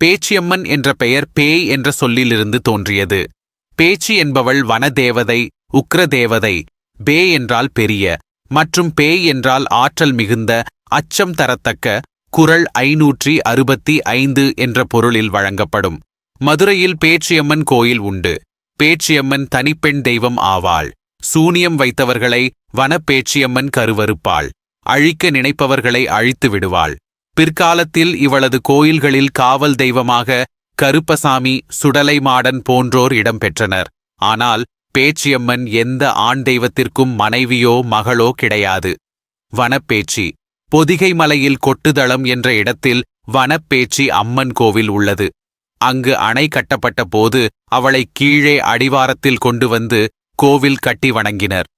பேச்சியம்மன் என்ற பெயர் பேய் என்ற சொல்லிலிருந்து தோன்றியது. பேச்சி என்பவள் வனதேவதை உக்ரதேவதை பே என்றால் பெரிய மற்றும் பேய் என்றால் ஆற்றல் மிகுந்த அச்சம் தரத்தக்க குரல் ஐநூற்றி அறுபத்தி ஐந்து என்ற பொருளில் வழங்கப்படும். மதுரையில் பேச்சியம்மன் கோயில் உண்டு. பேச்சியம்மன் தனிப்பெண் தெய்வம் ஆவாள். சூனியம் வைத்தவர்களை வனப்பேச்சியம்மன் கருவறுப்பாள். அழிக்க நினைப்பவர்களை அழித்து விடுவாள். பிற்காலத்தில் இவளது கோயில்களில் காவல் தெய்வமாக கருப்பசாமி சுடலைமாடன் போன்றோர் இடம்பெற்றனர். ஆனால் பேச்சியம்மன் எந்த ஆண் தெய்வத்திற்கும் மனைவியோ மகளோ கிடையாது. வனப்பேச்சி. பொதிகை மலையில் கொட்டுதளம் என்ற இடத்தில் வனப்பேச்சி அம்மன் கோவில் உள்ளது. அங்கு அணை கட்டப்பட்ட போது அவளை கீழே அடிவாரத்தில் கொண்டு வந்து கோவில் கட்டி வணங்கினர்.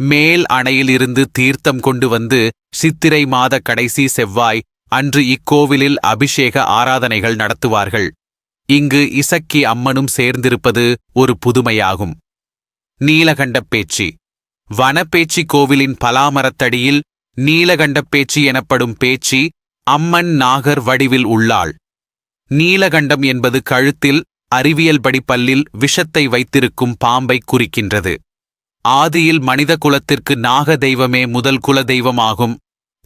மேல் அணையிலிருந்து தீர்த்தம் கொண்டு வந்து சித்திரை மாத கடைசி செவ்வாய் அன்று இக்கோவிலில் அபிஷேக ஆராதனைகள் நடத்துவார்கள். இங்கு இசக்கி அம்மனும் சேர்ந்திருப்பது ஒரு புதுமையாகும். நீலகண்டப் பேச்சி வனப்பேச்சி கோவிலின் பலாமரத்தடியில் நீலகண்டப் பேச்சி எனப்படும் பேச்சி அம்மன் நாகர் வடிவில் உள்ளாள். நீலகண்டம் என்பது கழுத்தில் அறிவியல் படிப்பல்லில் விஷத்தை வைத்திருக்கும் பாம்பை குறிக்கின்றது. ஆதியில் மனித குலத்திற்கு நாக தெய்வமே முதல் குல தெய்வமாகும்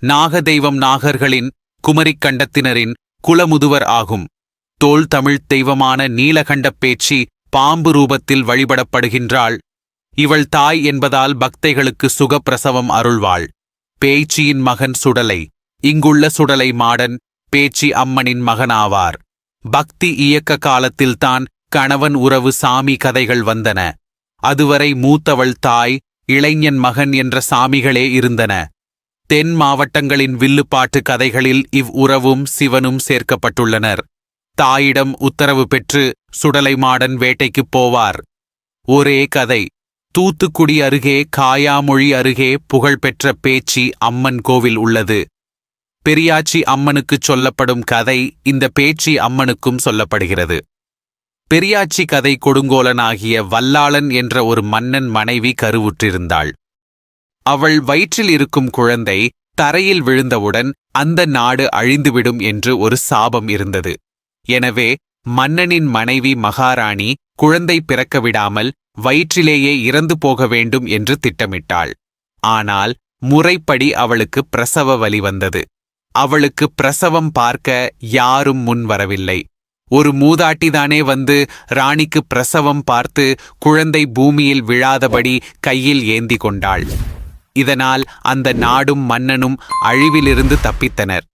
நாக தெய்வம் நாகர்களின் குமரிக் கண்டத்தினரின் குலமுதுவர் ஆகும். தோல் தமிழ்த் தெய்வமான நீலகண்டப் பேச்சி பாம்பு ரூபத்தில் வழிபடப்படுகின்றாள். இவள் தாய் என்பதால் பக்தைகளுக்கு சுகப்பிரசவம் அருள்வாள். பேச்சியின் மகன் சுடலை. இங்குள்ள சுடலை மாடன் பேச்சி அம்மனின் மகனாவார். பக்தி இயக்க காலத்தில்தான் கணவன் உறவு சாமி கதைகள் வந்தன. அதுவரை மூத்தவள் தாய் இளைஞன் மகன் என்ற சாமிகளே இருந்தன. தென் மாவட்டங்களின் வில்லுப்பாட்டு கதைகளில் இவ் உறவும் சிவனும் சேர்க்கப்பட்டுள்ளனர். தாயிடம் உத்தரவு பெற்று சுடலைமாடன் வேட்டைக்குப் போவார். ஒரே கதை. தூத்துக்குடி அருகே காயாமொழி அருகே புகழ்பெற்ற பேச்சி அம்மன் கோவில் உள்ளது. பெரியாச்சி அம்மனுக்குச் சொல்லப்படும் கதை இந்த பேச்சி அம்மனுக்கும் சொல்லப்படுகிறது. பெரியாச்சி கதை கொடுங்கோலனாகிய வல்லாளன் என்ற ஒரு மன்னன் மனைவி கருவுற்றிருந்தாள். அவள் வயிற்றில் இருக்கும் குழந்தை தரையில் விழுந்தவுடன் அந்த நாடு அழிந்துவிடும் என்று ஒரு சாபம் இருந்தது. எனவே மன்னனின் மனைவி மகாராணி குழந்தை பிறக்க விடாமல் வயிற்றிலேயே இறந்து போக வேண்டும் என்று திட்டமிட்டாள். ஆனால் முறைப்படி அவளுக்கு பிரசவ வலி வந்தது. அவளுக்கு பிரசவம் பார்க்க யாரும் முன் வரவில்லை. ஒரு மூதாட்டிதானே வந்து ராணிக்கு பிரசவம் பார்த்து குழந்தை பூமியில் விழாதபடி கையில் ஏந்தி கொண்டாள். இதனால் அந்த நாடும் மன்னனும் அழிவிலிருந்து தப்பித்தனர்.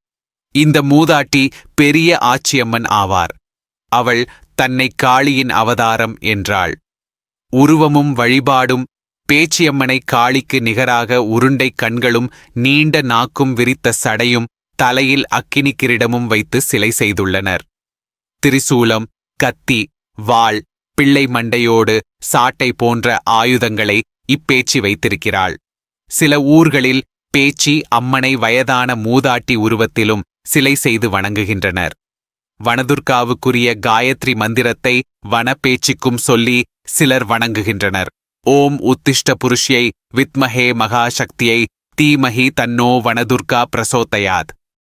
இந்த மூதாட்டி பெரிய ஆச்சியம்மன் ஆவார். அவள் தன்னை காளியின் அவதாரம் என்றாள். உருவமும் வழிபாடும் பேச்சியம்மனை காளிக்கு நிகராக உருண்டை கண்களும் நீண்ட நாக்கும் விரித்த சடையும் தலையில் அக்கினி கிரீடமும் வைத்து சிலை செய்துள்ளனர். திரிசூலம் கத்தி வாள் பிள்ளை மண்டையோடு சாட்டை போன்ற ஆயுதங்களை இப்பேச்சி வைத்திருக்கிறாள். சில ஊர்களில் பேச்சி அம்மனை வயதான மூதாட்டி உருவத்திலும் சிலை செய்து வணங்குகின்றனர். வனதுர்காவுக்குரிய காயத்ரி மந்திரத்தை வனப்பேச்சிக்கும் சொல்லி சிலர் வணங்குகின்றனர். ஓம் உத்திஷ்ட புருஷியை வித்மஹே மகாசக்தியை தீமஹி தன்னோ வனதுர்கா பிரசோதயாத்.